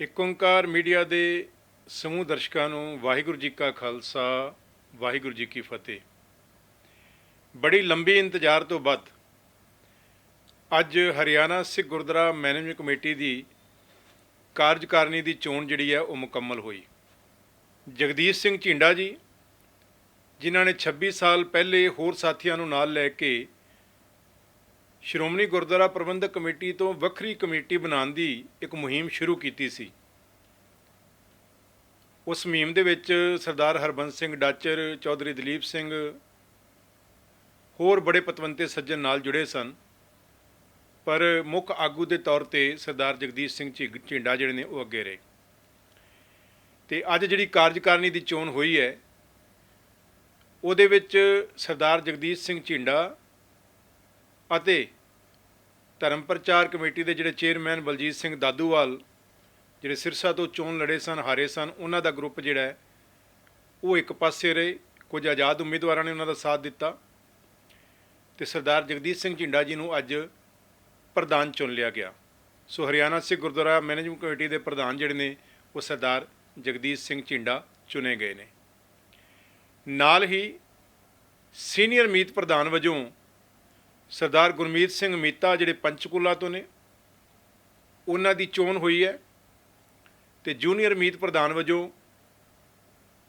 ਇੱਕ ਓੰਕਾਰ ਮੀਡੀਆ ਦੇ ਸਮੂਹ ਦਰਸ਼ਕਾਂ ਨੂੰ ਵਾਹਿਗੁਰੂ ਜੀ ਕਾ ਖਾਲਸਾ, ਵਾਹਿਗੁਰੂ ਜੀ ਕੀ ਫਤਿਹ। ਬੜੀ ਲੰਬੀ ਇੰਤਜ਼ਾਰ ਤੋਂ ਬਾਅਦ ਅੱਜ ਹਰਿਆਣਾ ਸਿੱਖ ਗੁਰਦੁਆਰਾ ਮੈਨੇਜਮੈਂਟ ਕਮੇਟੀ ਦੀ ਕਾਰਜਕਾਰਨੀ ਦੀ ਚੋਣ ਜਿਹੜੀ ਹੈ ਉਹ ਮੁਕੰਮਲ ਹੋਈ। ਜਗਦੀਸ਼ ਸਿੰਘ ਝਿੰਡਾ ਜੀ, ਜਿਨ੍ਹਾਂ ਨੇ 26 ਸਾਲ ਪਹਿਲੇ ਹੋਰ ਸਾਥੀਆਂ ਨੂੰ ਨਾਲ ਲੈ ਕੇ ਸ਼੍ਰੋਮਣੀ ਗੁਰਦੁਆਰਾ ਪ੍ਰਬੰਧਕ ਕਮੇਟੀ ਤੋਂ ਵੱਖਰੀ ਕਮੇਟੀ ਬਣਾਉਣ ਦੀ ਇੱਕ ਮੁਹਿੰਮ ਸ਼ੁਰੂ ਕੀਤੀ ਸੀ। ਉਸ ਮੁਹਿੰਮ ਦੇ ਵਿੱਚ ਸਰਦਾਰ ਹਰਬੰਸ ਸਿੰਘ ਡਾਚਰ, ਚੌਧਰੀ ਦਲੀਪ ਸਿੰਘ, ਹੋਰ ਬੜੇ ਪਤਵੰਤੇ ਸੱਜਣ ਨਾਲ ਜੁੜੇ ਸਨ। ਪਰ ਮੁੱਖ ਆਗੂ ਦੇ ਤੌਰ ਤੇ ਸਰਦਾਰ ਜਗਦੀਸ਼ ਸਿੰਘ ਝਿਗ- ਝਿੰਡਾ ਜਿਹੜੇ ਨੇ ਉਹ ਅੱਗੇ ਰਹੇ। ਤੇ ਅੱਜ ਜਿਹੜੀ ਕਾਰਜਕਾਰਨੀ ਦੀ ਚੋਣ ਹੋਈ ਹੈ, ਉਹਦੇ ਵਿੱਚ ਸਰਦਾਰ ਜਗਦੀਸ਼ ਸਿੰਘ ਝਿੰਡਾ ਅਤੇ ਧਰਮ ਪ੍ਰਚਾਰ ਕਮੇਟੀ ਦੇ ਜਿਹੜੇ ਚੇਅਰਮੈਨ ਬਲਜੀਤ ਸਿੰਘ ਦਾਦੂਵਾਲ, ਜਿਹੜੇ ਸਿਰਸਾ ਤੋਂ ਚੋਣ ਲੜੇ ਸਨ, ਹਾਰੇ ਸਨ, ਉਹਨਾਂ ਦਾ ਗਰੁੱਪ ਜਿਹੜਾ ਉਹ ਇੱਕ ਪਾਸੇ ਰਹੇ। ਕੁਝ ਆਜ਼ਾਦ ਉਮੀਦਵਾਰਾਂ ਨੇ ਉਹਨਾਂ ਦਾ ਸਾਥ ਦਿੱਤਾ ਤੇ ਸਰਦਾਰ ਜਗਦੀਸ਼ ਸਿੰਘ ਝਿੰਡਾ ਜੀ ਨੂੰ ਅੱਜ ਪ੍ਰਧਾਨ ਚੁਣ ਲਿਆ ਗਿਆ। So Haryana Sikh Gurdwara management committee ਦੇ ਪ੍ਰਧਾਨ ਜਿਹੜੇ ਨੇ, ਉਹ ਸਰਦਾਰ ਜਗਦੀਸ਼ ਸਿੰਘ ਝਿੰਡਾ ਚੁਣੇ ਗਏ ਨੇ। ਨਾਲ ਹੀ ਸੀਨੀਅਰ ਮੀਤ ਪ੍ਰਧਾਨ ਵਜੋਂ ਸਰਦਾਰ ਗੁਰਮੀਤ ਸਿੰਘ ਮੀਤਾ ਜਿਹੜੇ ਪੰਚਕੂਲਾ ਤੋਂ ਨੇ, ਉਹਨਾਂ ਦੀ ਚੋਣ ਹੋਈ ਹੈ ਤੇ ਜੂਨੀਅਰ ਮੀਤ ਪ੍ਰਧਾਨ ਵਜੋਂ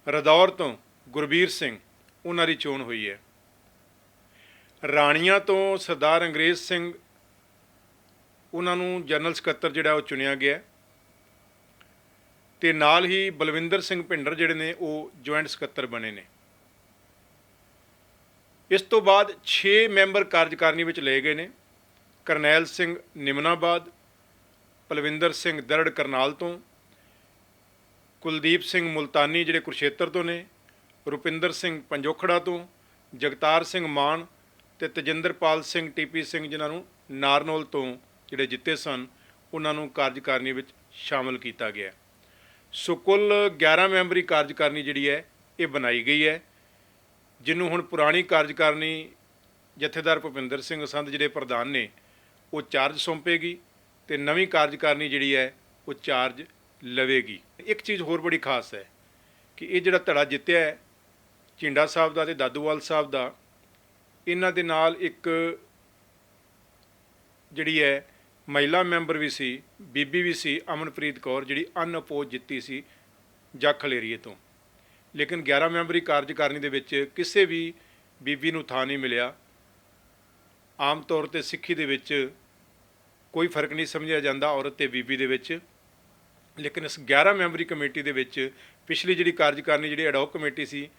ਰਦੌਰ ਤੋਂ ਗੁਰਬੀਰ ਸਿੰਘ ਉਹਨਾਂ ਦੀ ਚੋਣ ਹੋਈ ਹੈ ਰਾਣੀਆਂ ਤੋਂ ਸਰਦਾਰ ਅੰਗਰੇਜ਼ ਸਿੰਘ ਉਹਨਾਂ ਨੂੰ ਜਨਰਲ ਸਕੱਤਰ ਜਿਹੜਾ ਉਹ ਚੁਣਿਆ ਗਿਆ ਹੈ। ਤੇ ਨਾਲ ਹੀ ਬਲਵਿੰਦਰ ਸਿੰਘ ਭਿੰਡਰ ਜਿਹੜੇ ਨੇ ਉਹ ਜੁਆਇੰਟ ਸਕੱਤਰ ਬਣੇ ਨੇ ਇਸ ਤੋਂ ਬਾਅਦ 6 ਮੈਂਬਰ ਕਾਰਜਕਾਰਨੀ ਵਿੱਚ ਲਏ ਗਏ ਨੇ। ਕਰਨੈਲ ਸਿੰਘ ਨਿਮਨਾਬਾਦ, ਪਲਵਿੰਦਰ ਸਿੰਘ ਦਰੜ ਕਰਨਾਲ ਤੋਂ, ਕੁਲਦੀਪ ਸਿੰਘ ਮੁਲਤਾਨੀ ਜਿਹੜੇ ਕੁਰਸ਼ੇਤਰ ਤੋਂ ਨੇ, ਰੁਪਿੰਦਰ ਸਿੰਘ ਪੰਜੋਖੜਾ ਤੋਂ, ਜਗਤਾਰ ਸਿੰਘ ਮਾਨ ਤੇ ਤਜਿੰਦਰਪਾਲ ਸਿੰਘ ਟੀਪੀ ਸਿੰਘ ਜਿਨ੍ਹਾਂ ਨੂੰ ਨਾਰਨੋਲ ਤੋਂ ਜਿਹੜੇ ਜਿੱਤੇ ਸਨ, ਉਹਨਾਂ ਨੂੰ ਕਾਰਜਕਾਰਨੀ ਵਿੱਚ ਸ਼ਾਮਲ ਕੀਤਾ ਗਿਆ। ਸੋ ਕੁੱਲ 11 ਮੈਂਬਰੀ ਕਾਰਜਕਾਰਨੀ ਜਿਹੜੀ ਹੈ, ਇਹ ਬਣਾਈ ਗਈ ਹੈ। ਜਿਹਨੂੰ ਹੁਣ ਪੁਰਾਣੀ ਕਾਰਜਕਾਰਨੀ ਜਥੇਦਾਰ ਭੁਪਿੰਦਰ ਸਿੰਘ ਸੰਧ ਜਿਹੜੇ ਪ੍ਰਧਾਨ ਨੇ, ਉਹ ਚਾਰਜ ਸੌਂਪੇਗੀ ਤੇ ਨਵੀਂ ਕਾਰਜਕਾਰਨੀ ਜਿਹੜੀ ਹੈ, ਉਹ ਚਾਰਜ ਲਵੇਗੀ। ਇੱਕ ਚੀਜ਼ ਹੋਰ ਬੜੀ ਖਾਸ ਹੈ ਕਿ ਇਹ ਜਿਹੜਾ ਧੜਾ ਜਿੱਤਿਆ ਹੈ, ਝਿੰਡਾ ਸਾਹਿਬ ਦਾ ਤੇ ਦਾਦੂਵਾਲ ਸਾਹਿਬ ਦਾ, ਇਹਨਾਂ ਦੇ ਨਾਲ ਇੱਕ ਜਿਹੜੀ ਹੈ, ਮਹਿਲਾ ਮੈਂਬਰ ਵੀ ਸੀ, ਬੀਬੀ ਵੀ ਸੀ, ਅਮਨਪ੍ਰੀਤ ਕੌਰ, ਜਿਹੜੀ ਅਨਅਪੋਜ ਜਿੱਤੀ ਸੀ ਜਾਖਲ ਏਰੀਏ ਤੋਂ। ਲੇਕਿਨ 11 ਮੈਂਬਰੀ ਕਾਰਜਕਾਰਨੀ ਦੇ ਵਿੱਚ ਕਿਸੇ ਵੀ ਬੀਬੀ ਨੂੰ ਥਾਂ ਨਹੀਂ ਮਿਲਿਆ। ਆਮ ਤੌਰ ਤੇ ਸਿੱਖੀ ਦੇ ਵਿੱਚ ਕੋਈ ਫ਼ਰਕ ਨਹੀਂ ਸਮਝਿਆ ਜਾਂਦਾ ਔਰਤ ਤੇ ਬੀਬੀ ਦੇ ਵਿੱਚ। ਲੇਕਿਨ ਇਸ 11 ਮੈਂਬਰੀ ਕਮੇਟੀ ਦੇ ਵਿੱਚ ਪਿਛਲੀ ਜਿਹੜੀ ਕਾਰਜਕਾਰਨੀ, ਜਿਹੜੀ ਐਡਹੌਕ ਕਮੇਟੀ ਸੀ,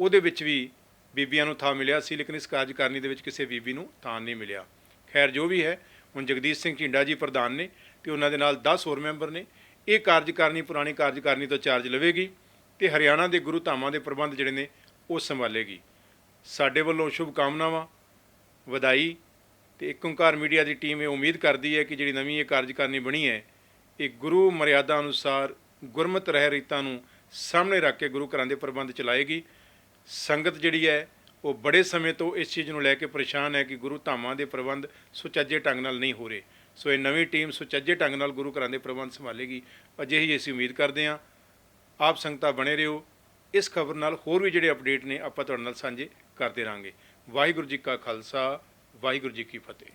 ਉਹਦੇ ਵਿੱਚ ਵੀ ਬੀਬੀਆਂ ਨੂੰ ਥਾਂ ਮਿਲਿਆ ਸੀ, ਲੇਕਿਨ ਇਸ ਕਾਰਜਕਾਰਨੀ ਦੇ ਵਿੱਚ ਕਿਸੇ ਬੀਬੀ ਨੂੰ ਥਾਂ ਨਹੀਂ ਮਿਲਿਆ। ਖੈਰ, ਜੋ ਵੀ ਹੈ, ਹੁਣ ਜਗਦੀਸ਼ ਸਿੰਘ ਝਿੰਡਾ ਜੀ ਪ੍ਰਧਾਨ ਨੇ ਤੇ ਉਹਨਾਂ ਦੇ ਨਾਲ 10 ਹੋਰ ਮੈਂਬਰ ਨੇ। ਇਹ ਕਾਰਜਕਾਰਨੀ, ਪੁਰਾਣੀ ਕਾਰਜਕਾਰਨੀ ਤੋਂ ਚਾਰਜ ਲਵੇਗੀ। ਤੇ ਹਰਿਆਣਾ ਦੇ ਗੁਰੂ ਧਾਮਾਂ ਦੇ ਪ੍ਰਬੰਧ ਜਿਹੜੇ ਨੇ, ਉਹ ਸੰਭਾਲੇਗੀ। ਸਾਡੇ ਵੱਲੋਂ ਸ਼ੁਭ ਕਾਮਨਾਵਾਂ ਵਧਾਈ ਤੇ ਇੱਕ ਓਂਕਾਰ ਮੀਡੀਆ ਦੀ ਟੀਮ ਇਹ ਉਮੀਦ ਕਰਦੀ ਹੈ ਕਿ ਜਿਹੜੀ ਨਵੀਂ ਇਹ ਕਾਰਜਕਾਰਨੀ ਬਣੀ ਹੈ, ਇਹ ਗੁਰੂ ਮਰਿਆਦਾ ਅਨੁਸਾਰ ਗੁਰਮਤ ਰਹਿ ਰੀਤਾਂ ਨੂੰ ਸਾਹਮਣੇ ਰੱਖ ਕੇ ਗੁਰੂ ਘਰਾਂ ਦੇ ਪ੍ਰਬੰਧ ਚਲਾਏਗੀ। ਸੰਗਤ ਜਿਹੜੀ ਹੈ, ਉਹ ਬੜੇ ਸਮੇਂ ਤੋਂ ਇਸ ਚੀਜ਼ ਨੂੰ ਲੈ ਕੇ ਪਰੇਸ਼ਾਨ ਹੈ ਕਿ ਗੁਰੂ ਧਾਮਾਂ ਦੇ ਪ੍ਰਬੰਧ ਸੁਚੱਜੇ ਢੰਗ ਨਾਲ ਨਹੀਂ ਹੋ ਰਹੇ। ਸੋ ਇਹ ਨਵੀਂ ਟੀਮ ਸੁਚੱਜੇ ਢੰਗ ਨਾਲ ਗੁਰੂ ਘਰਾਂ ਦੇ ਪ੍ਰਬੰਧ ਸੰਭਾਲੇਗੀ। ਅਜਿਹੀ ਅਸੀਂ ਉਮੀਦ ਕਰਦੇ ਹਾਂ। ਆਪ ਸੰਗਤਾਂ ਬਣੇ ਰਹੋ। ਇਸ ਖਬਰ ਨਾਲ ਹੋਰ ਵੀ ਜਿਹੜੇ ਅਪਡੇਟ ਨੇ, ਆਪਾਂ ਤੁਹਾਡੇ ਨਾਲ ਸਾਂਝੇ ਕਰਦੇ ਰਾਂਗੇ। ਵਾਹਿਗੁਰੂ ਜੀ ਕਾ ਖਾਲਸਾ, ਵਾਹਿਗੁਰੂ ਜੀ ਕੀ ਫਤਿਹ।